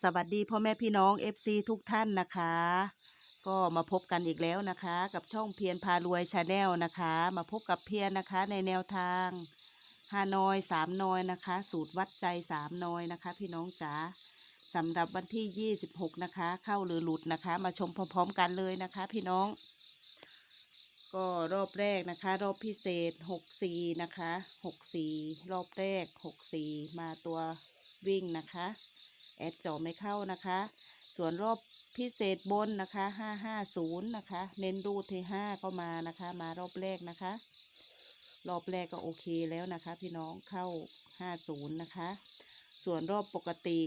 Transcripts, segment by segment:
สวัสดีพ่อแม่พี่น้อง FC ทุกท่านนะคะ ก็มาพบกันอีกแล้วนะคะ กับช่องเพียรพารวยชาแนลนะคะ มาพบกับเพียรนะคะในแนวทางฮานอยสามนอยนะคะ สูตรวัดใจสามนอยนะคะ พี่น้องจ๋าสำหรับวันที่ 26 นะคะ เข้าหรือหลุดนะคะ มาชมพร้อมๆกันเลยนะคะ พี่น้อง ก็รอบแรกนะคะ รอบพิเศษ 64 นะคะ 64 รอบแรก 64 มาตัววิ่งนะคะ แอดจอไม่เข้านะคะ ส่วนรอบพิเศษบนนะคะ550นะคะ เน้นรูดที่5ก็มานะคะ มารอบแรกนะคะ รอบแรกก็โอเคแล้วนะคะ พี่น้องเข้า50นะคะ ส่วนรอบปกติ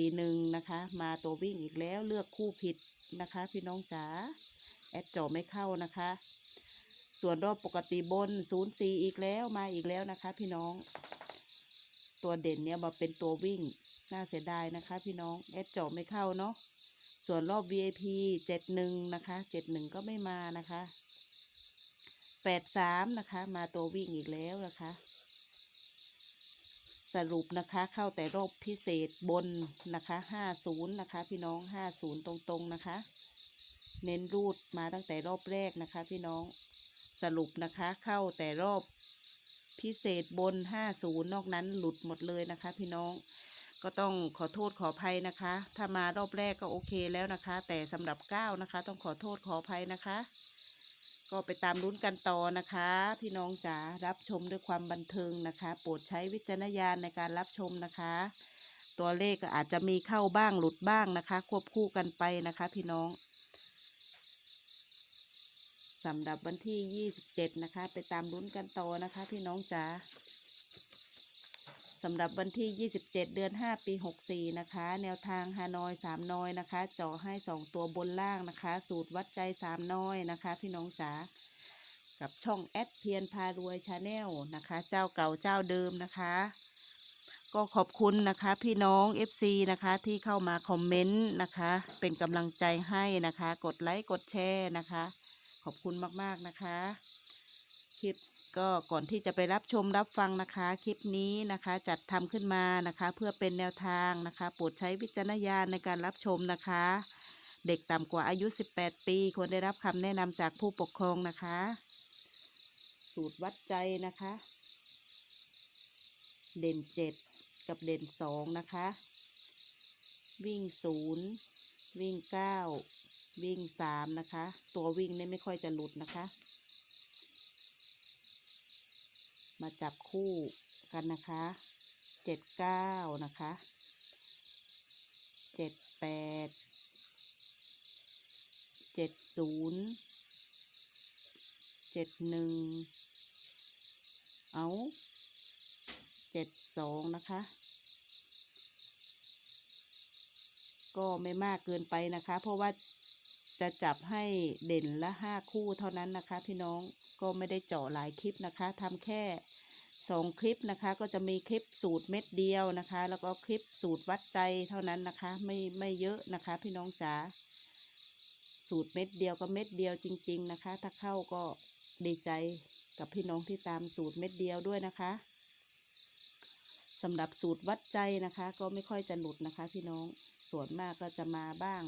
41นะคะ มาตัววิ่งอีกแล้วเลือกคู่ผิดนะคะ พี่น้องจ๋าแอดจอไม่เข้านะคะ ส่วนรอบปกติบน04อีกแล้วมาอีกแล้วนะคะ พี่น้อง ตัวเด่นเนี่ยมาเป็นตัววิ่ง น่าเสียดายนะคะ พี่น้องแอดเจาะไม่เข้าเนาะส่วนรอบ VIP 71 นะคะ 71 ก็ไม่มานะคะ 83 นะคะ มาตัววิ่งอีกแล้วนะคะ สรุปนะคะเข้าแต่รอบพิเศษบนนะคะ 50 นะคะ พี่น้อง 50 ตรงๆนะคะ เน้นรูดมาตั้งแต่รอบแรกนะคะ พี่น้องสรุปนะคะเข้าแต่รอบพิเศษบน 50 นอกนั้นหลุดหมดเลยนะคะ พี่น้อง ก็ต้องขอโทษขออภัยนะคะ ถ้ามารอบแรกก็โอเคแล้วนะคะ แต่สำหรับก้านะคะ ต้องขอโทษขออภัยนะคะ ก็ไปตามลุ้นกันต่อนะคะ พี่น้องจ๋ารับชมด้วยความบันเทิงนะคะ โปรดใช้วิจารณญาณในการรับชมนะคะ ตัวเลขก็อาจจะมีเข้าบ้างหลุดบ้างนะคะ ควบคู่กันไปนะคะ พี่น้องสำหรับวันที่ 27 นะคะ ไปตามลุ้นกันต่อนะคะ พี่น้องจ๋า สำหรับวันที่ 27 เดือน 5 ปี 64 นะคะ แนวทางฮานอย3น้อยนะคะจาะให้ 2 ตัวบนล่างนะคะ สูตรวัดใจ 3 น้อยนะคะ พี่น้องจ๋ากับช่องแอดเพียนพารวยชาแนลนะคะ เจ้าเก่าเจ้าเดิมนะคะ ก็ขอบคุณนะคะพี่น้อง FC นะคะที่เข้ามาคอมเมนต์นะคะ เป็นกำลังใจให้นะคะ กดไลค์กดแชร์นะคะ ขอบคุณมาก ๆ นะคะ คลิป ก็ก่อนที่จะไปรับชมรับฟังนะคะ คลิปนี้นะคะ จัดทำขึ้นมานะคะ เพื่อเป็นแนวทางนะคะโปรดใช้วิจารณญาณในการรับชมนะคะ เด็กต่ำกว่าอายุ 18 ปี ควรได้รับคำแนะนำจากผู้ปกครองนะคะ สูตรวัดใจนะคะ เด่น 7 กับเด่น 2 นะคะ วิ่ง 0 วิ่ง 9 วิ่ง 3 นะคะ ตัววิ่งเนี่ยไม่ค่อยจะหลุดนะคะ มาจับคู่กันนะคะเจ็ดเก้านะคะเจ็ดแปดเจ็ดศูนย์เจ็ดหนึ่งเอาเจ็ดสองนะคะ ก็ไม่มากเกินไปนะคะ เพราะว่าจะจับให้เด่นละห้าคู่เท่านั้นนะคะ พี่น้องก็ไม่ได้เจาะหลายคลิปนะคะทำแค่ สองคลิปนะคะก็จะมีคลิปสูตรเม็ดเดียวนะคะ แล้วก็คลิปสูตรวัดใจเท่านั้นนะคะ ไม่ไม่เยอะนะคะ พี่น้องจ๋าสูตรเม็ดเดียวก็เม็ดเดียวจริง ๆนะคะ ถ้าเข้าก็ดีใจกับพี่น้องที่ตามสูตรเม็ดเดียวด้วยนะคะสำหรับสูตรวัดใจนะคะ ก็ไม่ค่อยจะหลุดนะคะ พี่น้องส่วนมากก็จะมาบ้าง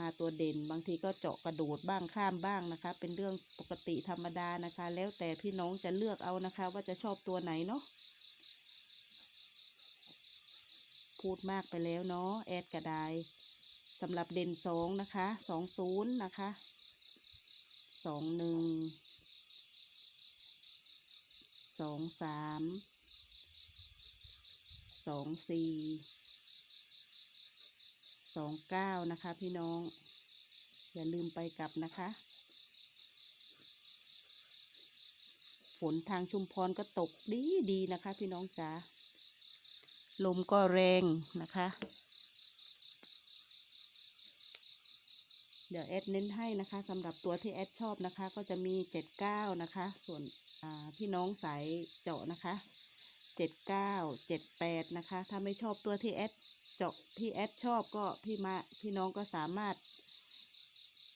มาตัวเด่นบางทีก็เจาะกระโดดบ้างข้ามบ้างนะคะ เป็นเรื่องปกติธรรมดานะคะ แล้วแต่พี่น้องจะเลือกเอานะคะ ว่าจะชอบตัวไหนเนาะพูดมากไปแล้วเนาะแอดกระไดสำหรับเด่นสองนะคะสองศูนย์นะคะสองหนึ่งสองสามสองสี่ สองเก้านะคะ พี่น้อง อย่าลืมไปกลับนะคะ ฝนทางชุมพรก็ตกดีดีนะคะ พี่น้องจ๋าลมก็แรงนะคะ เดี๋ยวแอดเน้นให้นะคะสำหรับตัวที่แอดชอบนะคะ ก็จะมีเจ็ดเก้านะคะ ส่วนพี่น้องสายเจาะนะคะเจ็ดเก้าเจ็ดแปดนะคะ ถ้าไม่ชอบตัวที่แอด เจาะที่แอดชอบก็พี่มาพี่น้องก็สามารถ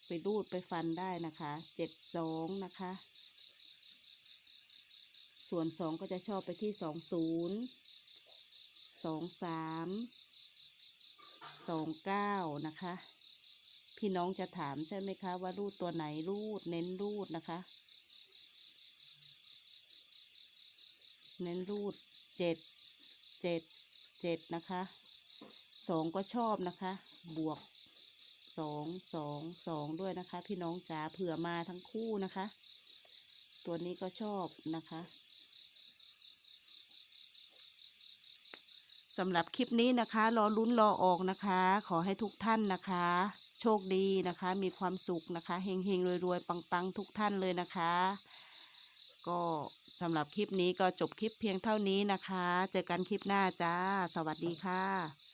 ไปรูดไปฟันได้นะคะเจ็ดสองนะคะ ส่วนสองก็จะชอบไปที่สองศูนย์สองสามสองเก้านะคะ พี่น้องจะถามใช่ไหมคะ ว่ารูดตัวไหนรูดเน้นรูดนะคะ เน้นรูดเจ็ดเจ็ดเจ็ดนะคะ สองก็ชอบนะคะ บวกสองสองสองด้วยนะคะ พี่น้องจ๋าเผื่อมาทั้งคู่นะคะ ตัวนี้ก็ชอบนะคะสำหรับคลิปนี้นะคะ รอลุ้นรอออกนะคะ ขอให้ทุกท่านนะคะ โชคดีนะคะ มีความสุขนะคะเฮงเฮงรวยรวยปังปังๆ ทุกท่านเลยนะคะ ก็สำหรับคลิปนี้ก็จบคลิปเพียงเท่านี้นะคะ เจอกันคลิปหน้าจ้า สวัสดีค่ะ